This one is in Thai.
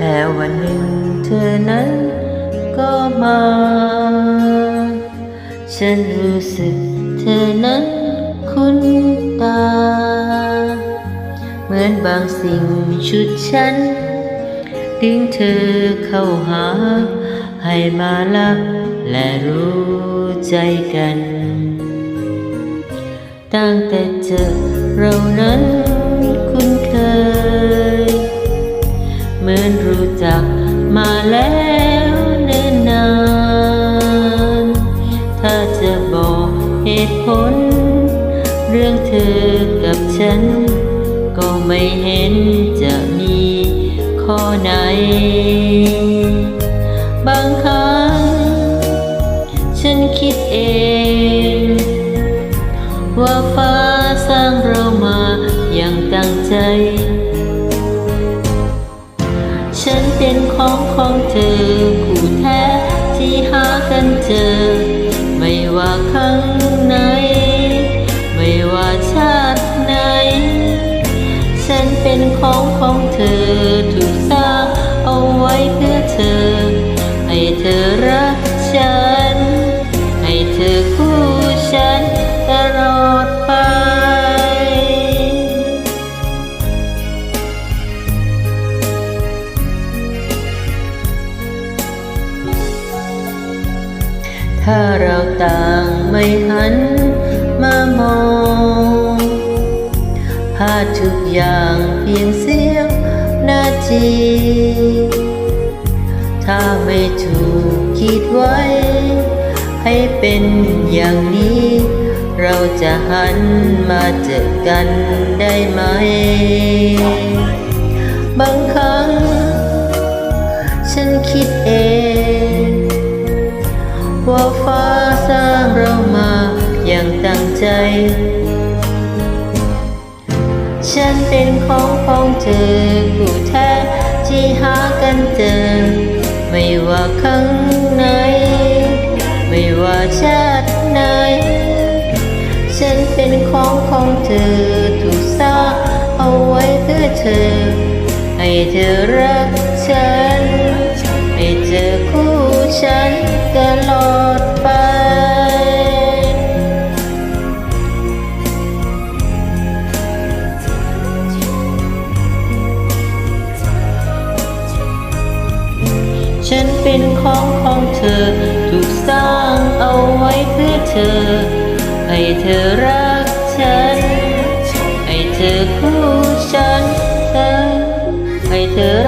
แล้ววันหนึ่งเธอนั้นก็มา ฉันรู้สึกเธอนั้นคุ้นตา เหมือนบางสิ่งชุดฉัน ดึงเธอเข้าหา ให้มาลักและรู้ใจกัน ตั้งแต่เจอเรานั้น จะบอกเหตุผล เรื่องเธอกับฉัน ก็ไม่เห็นจะมีข้อไหน บางครั้ง ฉันคิดเอง ว่าฟ้าสร้างเรามาอย่างตั้งใจ ฉันเป็นของของเธอคู่แท้ที่หากันเจอ เป็นของของเธอถูกสร้างเอาไว้เพื่อเธอ ให้เธอรักฉัน ให้เธอคู่ฉันตลอดไปถ้าเราต่างไม่หันมามอง ทุกอย่างเพียงเสี้ยวนาที ถ้าไม่ถูกคิดไว้ ให้เป็นอย่างนี้ เราจะหันมาเจอกันได้ไหม บางครั้ง ฉันคิดเอง ว่าฟ้าสร้างเรามาอย่างตั้งใจ ฉันเป็นของของเธอผู้แท้ที่หากันเจอไม่ว่าครั้งไหน ไม่ว่าชาติไหน ฉันเป็นของของเธอถูกสร้างเอาไว้เพื่อเธอ ให้เธอรักฉัน เป็นของของเธอ ถูกสร้างเอาไว้เพื่อเธอ ให้เธอรักฉัน ให้เธอคู่ฉันเธอให้เธอ